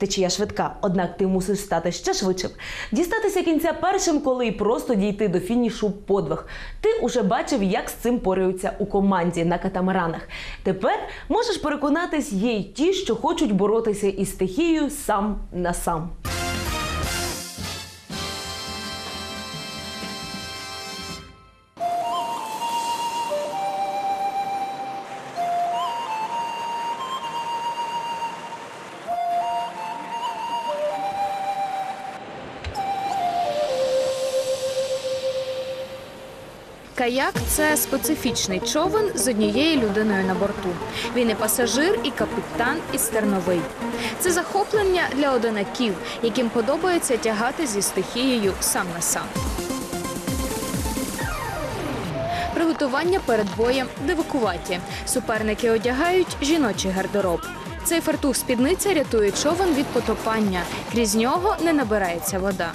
Течія швидка, однак ти мусиш стати ще швидшим. Дістатися кінця першим, коли й просто дійти до фінішу подвиг. Ти уже бачив, як з цим пораються у команді на катамаранах. Тепер можеш переконатись, є й ті, що хочуть боротися із стихією сам на сам. Каяк це специфічний човен з однією людиною на борту. Він і пасажир, і капітан, і стерновий. Це захоплення для одинаків, яким подобається тягати зі стихією сам на сам. Приготування перед боєм дивакуваті. Суперники одягають жіночий гардероб. Цей фартух спідниця рятує човен від потопання. Крізь нього не набирається вода.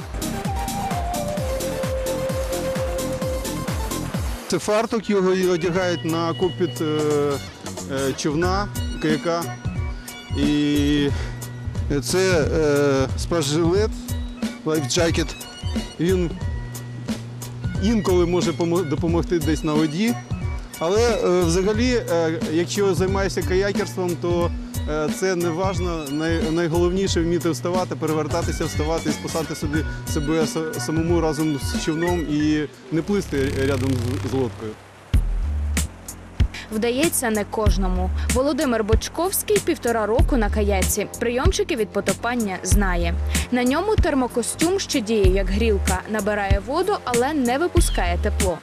Це фартук, його одягають на кокпіт е, е, човна, каяка. І це е, спажжилет, лайфджакет. Він інколи може допомогти десь на воді. Але взагалі, якщо займаєшся каякерством, то це не важно. Найголовніше вміти вставати, перевертатися, вставати і спасати собі себе самому разом з човном і не плисти рядом з лодкою. Вдається не кожному. Володимир Бочковський півтора року на каяці. Прийомчики від потопання знає. На ньому термокостюм, що діє як грілка, набирає воду, але не випускає тепло.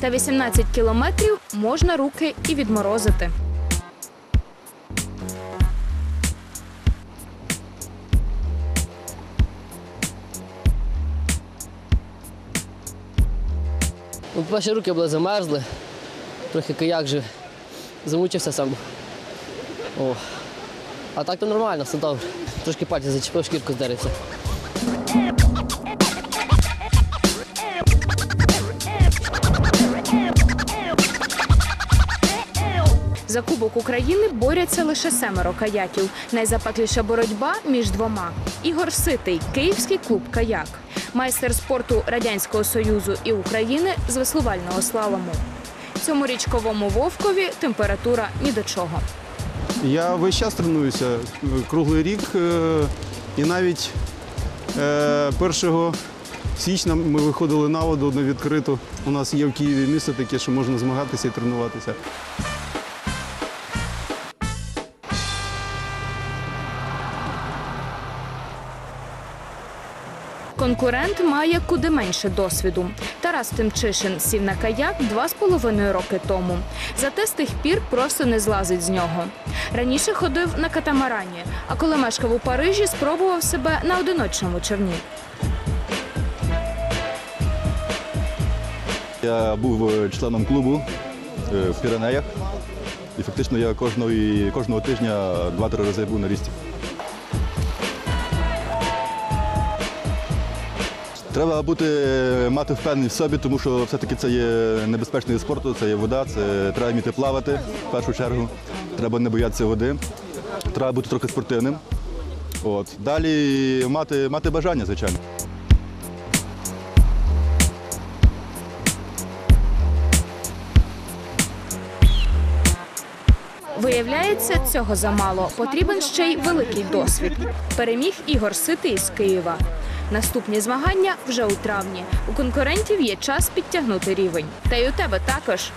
Та 18 кілометрів можна руки і відморозити. Ну, по-перше, руки були замерзли, трохи каяк же замучився сам. О. А так то нормально, все добре. Трошки пальці зачепив, шкірку здерився. За Кубок України борються лише семеро каяків. Найзапекліша боротьба між двома. Ігор Ситий, Київський клуб Каяк, майстер спорту Радянського Союзу і України з веслувального слалому. Цьому річковому вовкові температура ні до чого. Я весь час тренуюся е, круглий рік. е, І навіть е, 1 січня ми виходили на воду на відкриту. У нас є в Києві місце таке, що можна змагатися і тренуватися. Конкурент має куди менше досвіду. Тарас Тимчишин сів на каяк два з половиною роки тому. Зате з тих пір просто не злазить з нього. Раніше ходив на катамарані, а коли мешкав у Парижі, спробував себе на одиночному човні. Я був е, членом клубу е, в Піренеях. І фактично я кожного, кожного тижня два-три рази був на річці. Треба бути, е, мати впевненість в собі, тому що все-таки це є небезпечний вид спорту, це є вода, це треба вміти плавати в першу чергу. Треба не боятися води, треба бути трохи спортивним. От. Далі мати, мати бажання, звичайно. Виявляється, цього замало. Потрібен ще й великий досвід. Переміг Ігор Ситий з Києва. Наступні змагання вже у травні. У конкурентів є час підтягнути рівень. Та й у тебе також.